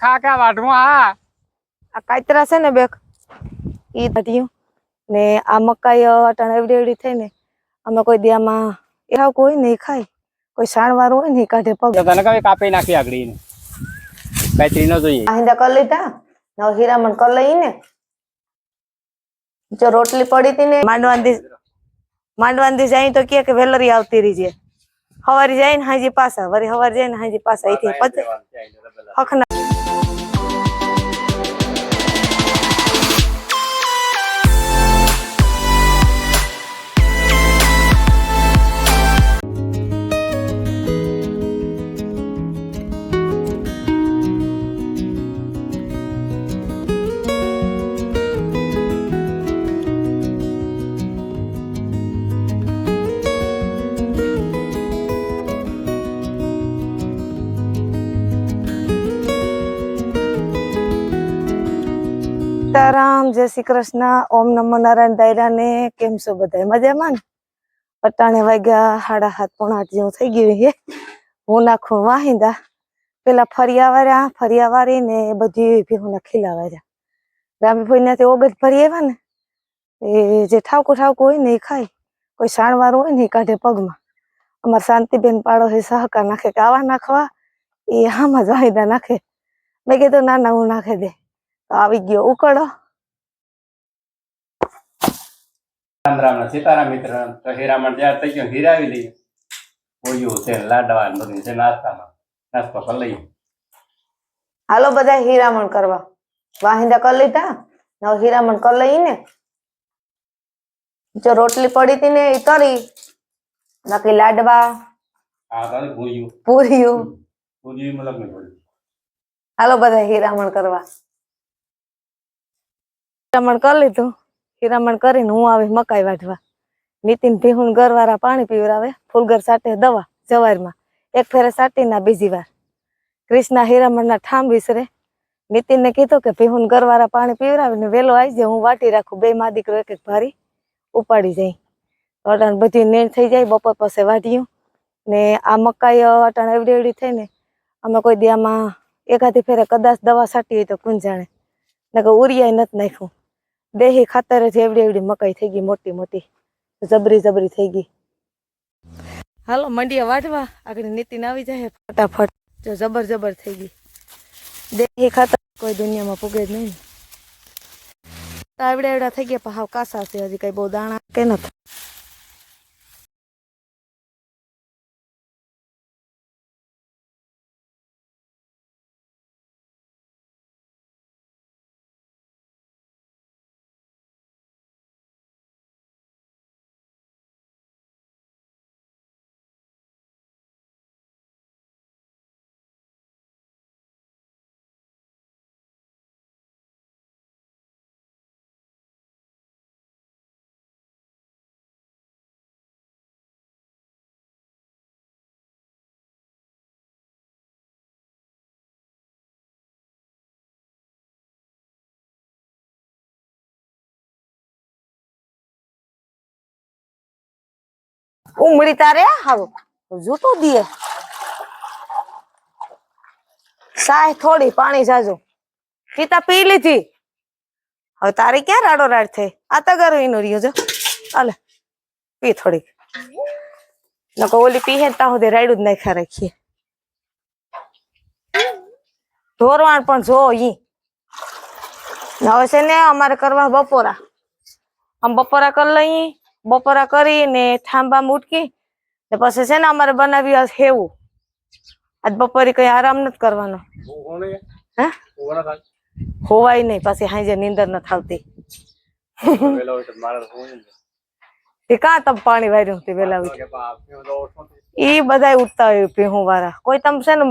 ખાકા વાટમાં હા. આ કાતરા છે ને બેક ઈ કાઢ્યું ને આ મકાઈ અટણ એવડી એવડી થઈ ને અમે કોઈ દિયામાં એવા કોઈ નહીં ખાય. કોઈ સાણવાર હોય ને કાઢે પગ. તને કઈ કાપી નાખી આગળી કાંઈ ન જોઈએ. આહિંદા કર લીધા નવ હીરામણ કર લઈ ને. જો રોટલી પડી હતી ને માંડવાંદી માંડવાંદી જાય તો કે કે વેલરી આવતી રહી છે. હવારી જાય ને હાજી પાસા વરી હવારી જાય ને હાજી પાસા અહીંથી પચ. હખના જય શ્રી કૃષ્ણ, ઓમ નમો નારાયણ દાયરા ને કેમ છો બધા મજામાં ને? અટાણે વાગ્યા, સાડા હાથ પોણા આઠ જેવું થઈ ગયું છે. હું નાખું વાહિંદા. પેલા ફરિયા વાર્યા ફરિયા વાળી ને બધી ભીહુના ખીલા વાર્યા રામીભાઈ ને ઓગટ ભરી આવ્યા ને, એ જે ઠાવકું ઠાવકું હોય ને એ ખાય. કોઈ સાણવાળું હોય ને એ કાઢે પગમાં. અમાર શાંતિબેન પાડો છે, સહકાર નાખે કે આવા નાખવા, એ હામાં જ વાહિંદા નાખે. મેં કીધું, ના ના, હું નાખી દે. તો આવી ગયો ઉકળો. રામ રામ ના સીતારામ મિત્ર તો હીરામણ તૈયાર થઈ ગયો હીરાવી લઈએ ઓયું છે લાડવા ને બધું છે નાસ્તામાં. નાસ્તો કરી લઈએ. હાલો બધા હીરામણ કરવા. વાહિંદા કરી લીધા? નવ હીરામણ કરી લઈ ને. જો રોટલી પડી હતી ને એ કરી. બાકી લાડવા. આ તારે ભૂયું પૂરીયું ભૂયું મતલબ નહીં ભૂયું હાલો બધા હીરામણ કરવા. હીરામણ કરી લીધું. હીરામણ કરીને હું આવી મકાઈ વાઢવા. નીતિન ભીહુન ઘરવાળા પાણી પીવરાવે ફૂલગર સાટે દવા, જવારમાં. એક ફેરે સાટીના બીજી વાર. ક્રિષ્ના હીરામણના ઠામ વિસરે. નીતિનને કીધું કે ભીહુન ગરવાળા પાણી પીવરાવીને વેલો આવી જાય, હું વાટી રાખું, બે મા દીકરો એક એક ભારી ઉપાડી જાય. અટાણ બધી નેણ થઈ જાય, બપોર પાસે વાઢ્યું. ને આ મકાઈ અટાણ એવડી એવડી થઈ ને અમે કોઈ દી આમાં એકાદી ફેરે કદાચ દવા છાંટી હોય તો કુંજાણે ને કે ઉરિયાય નથી નાખ્યું. દેહી ખાતર જ એવડી એવડી મકાઈ થઈ ગઈ, મોટી મોટી. જબરી જબરી થઈ ગઈ. હાલો મંડિયા વાઢવા. આગળ નીતિન આવી જાય ફટાફટ. જો જબર જબર થઈ ગઈ. દેહી ખાતર કોઈ દુનિયામાં પૂગે જ નહીં. આવડા એવડા થઈ ગયા, પણ હાવ કાસા છે, હજી કઈ બહુ દાણા કે નથી. ઉમળી તારે? હાવ જૂતો દીએ. સાય, થોડી, પાણી જાજો. પિતા પી લીધી. હવે તારી ક્યાં રાડો રાડ થઈ? આ તો ગરવી નો રહ્યો જો હાલે, પી થોડીક. નકો ઓલી પી હે તા સુધી રાડું જ નાખ્યા રાખીએ. ઢોરવાણ પણ જો ઈ. હવે છે ને અમારે કરવા બપોરા. આમ બપોરા કરી લઈએ. બપોરા કરીને થાંભા ઉટકી ને પછી છે ને અમારે બનાવી હેવું આજ બપોરે કઈ આરામ નથી કરવાનો. હે હોવાય નહીં પાછી હાજે નીંદર નથી આવતી. તે કાં તમ પાણી વાર્યું તે વેલા ઈ બધા ઉઠતા હોય ભીહું વાળા કોઈ તમ છે ને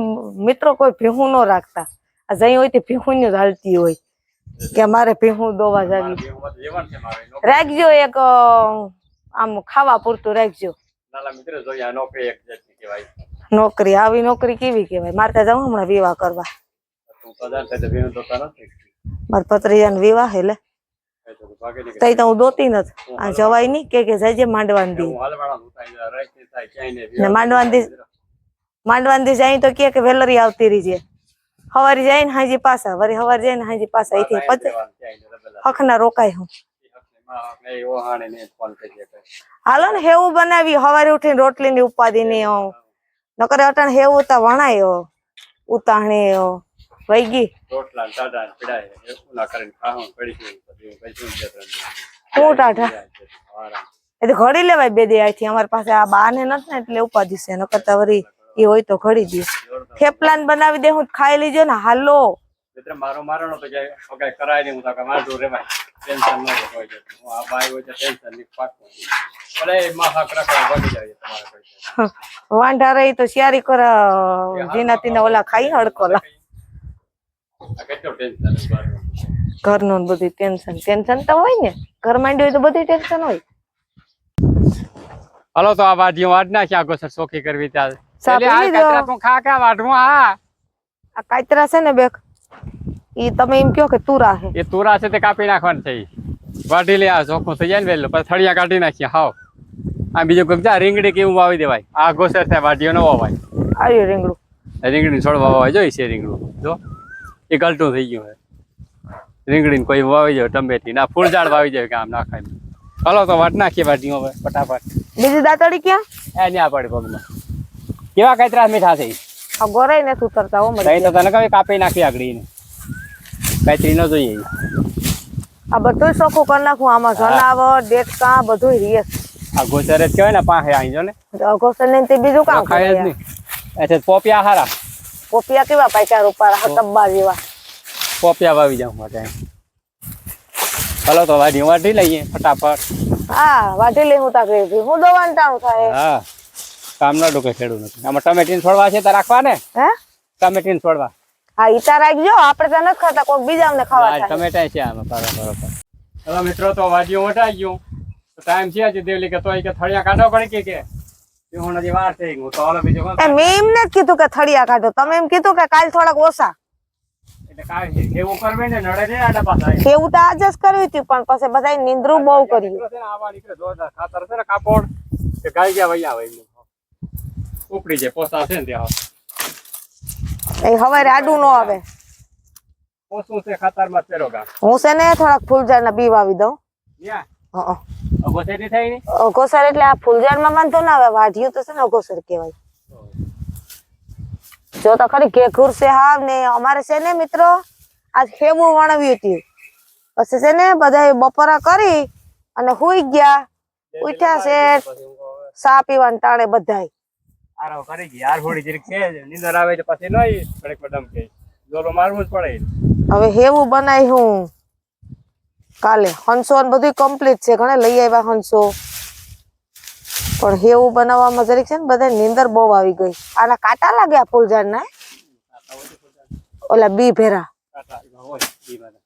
મિત્રો કોઈ ભીહું ન રાખતા. આ જઈ હોય તે ભીહું જ હાલતી હોય. કે મારે ભીહું દોવા જાવી. રાખજો એક આમ ખાવા પૂરતું રાખજો. નોકરી આવી નોકરી કેવી કેવાય મારે ત્યાં જાઉં હમણાં વિવાહ કરવા. તું પત્રીજા મારા ભત્રીજાનો વિવાહ એટલે તઈ તો હું દોતી નથી. આ જવાય નહીં કે કે જજે નહીં ને માંડવાની દી માંડવાની જાય તો કે કે વેલરી આવતી રહી છે હવારી જાય ને હાજી પાછા વરી હવારી જાય ને હાજી પાછા અહીંથી પછી હખના રોકાય હું. હાલો ને હેવું બનાવી હવારે ઉઠીને રોટલી ની ઉપાધિ ની નકર અટાણ હેવું તો વણાયો ઉતાણી વહી ગઈ. રોટલા પીડાય ઉલા કરીને પડી ગયું હું ટાઢા. ઘડી લેવાય બે દે અમારી પાસે આ બા ને નથી ને એટલે ઉપાધિ છે નકર તો વરી એ હોય તો ઘડી દે. થેપલાન બનાવી દે હું ખાઈ લીજો ને હાલો. મારો મારણો તો કરાય નહીં હું તો મારું રેવાય ટેન્શન ન હોય છે હું આ બાઈ હોય તો ટેન્શનની પાકું ભલે માં હાક રાખવા વગી જાય તમારા કઈ વાંઢા રહી તો શિયારી કર જીના તીના ઓલા ખાઈ હડકોલા ઘર કેટલું ટેન્શન ઘરનું ને બધું ટેન્શન. ટેન્શન તો હોય ને. ઘર માંડ્યું હોય તો બધી ટેન્શન હોય. હલો તો આ વાડીઓ વાડ નાખી આગો સર સોખી કરવી ત્યાં એટલે આ. કચરા તું ખા ખા વાઢવું હા આ કાતરા છે ને બેક. ઈ તમે એમ કયો કે તુરા છે એ તુરા છે તે કાપી નાખવાનું છે. વાઢી લે આ ચોખ્ખું થઈ જાય ને વહેલું પછી થળિયા કાઢી નાખીએ હાવ. આ બીજું કોઈ જા રીંગણી કેવું વાવી દેવાય. આ ગોસર થાય વાઢીઓ ન વાવાય. આવ્યું રીંગણું. રીંગણી છોડવા વાવાય જોઈ છે રીંગણું. જો એ ગલટું થઈ ગયું છે રીંગડી કોઈ વાવી જાય ટમેટી ના ફૂલ ઝાડ વાવી જાય કામ નાખાય. હલો તો વાટ નાખીએ વાડીઓ હવે ફટાફટ. બીજી દાતડી ક્યાં? એ ન્યા પડે પગમાં. કેવા કતરા મીઠા છે? આ ગોરાઈ નથી ઉતરતા હો મને તો તને કઈ કાપી નાખી આગળ કાતરી ન જોઈએ આ બધું ચોખ્ખું કરી નાખું. આમાં જનાવર ડેટકા બધું રીએ. આ ગોચર જ કહેવાય ને પાસે આવી જો ને ગોચર ને તે બીજું કામ ખાય જ નહીં. અચ્છા પોપિયા હારા? પોપિયા કેવા પૈસા રૂપારા? હતબ્બા જેવા. પોપિયા વાવી જાઉં માટે. હલો તો વાઢી વાઢી લઈએ ફટાફટ. હા વાઢી લઈ હું તાકે હું દવાન ટાણું થાય. હા. કામ ન ડોકે ખેડું નથી. આમાં ટમેટીન છોડવા છે તો રાખવા ને હે? ટમેટીન છોડવા. હા ઈતા રાખજો આપણે તો નથી ખાતા કોઈ બીજા અમને ખાવા થાય. ટમેટા છે આમાં બરાબર બરાબર હવે મિત્રો તો વાડીઓ વટાઈ ગયું. ટાઈમ છે આજે દેવલી કે તોય કે થળિયા કાઢો પડી કે કે? એ વાર થઈ હું તો હાલો બીજો મેં એમ નથી કીધું કે થળિયા કાઢો તમે એમ કીધું કે કાલ થોડાક ઓછા. એવું કરવે ને નડે ને આડા પાછા એવું તો આજ જ કર્યું હતું પણ પછી બધા નિંદ્રું બહુ કર્યું. છે આવા નીકળે જોરદાર ખાતર છે ને કાપડ. કે ગાય ગયા વૈયા હોય ઉપડી જાય પોસા છે ને ત્યાં. એ હવારે આડું ન આવે. પોસું છે ખાતરમાં પેરો હું છે ને થોડાક ફૂલઝાડના બી વાવી દઉં. અઘોસર એટલે આ ફૂલઝાડમાં વાંધો ના આવે વાઢિયું તો છે ને અઘોસર કહેવાય. જો તો ખરી ઘેઘુર છે હાવ ને અમારે છે ને મિત્રો આજ ખેવું વણવ્યું હતું. પછી છે ને બધા બપોરા કરી અને હુઈ ગયા. ઉઠ્યા છે. સા પીવાનું ટાણે બધાય આરામ કરી ગઈ યાર થોડી જરીક છે. નીંદર આવે તો પછી નઈ. ઘડીક બડમ કે. જોરો મારવું જ પડે. હવે હેવું બનાવી હું. કાલે હંસો ને બધું કમ્પ્લીટ છે. ઘણે લઈ આવ્યા હંસો. પણ હેવું બનાવવામાં જરીક છે ને બધા નીંદર બહુ આવી ગઈ. આના કાંટા લાગ્યા ફૂલઝાડ ના ઓલા બી ભેરા. કાંટા હોય. બી બધા.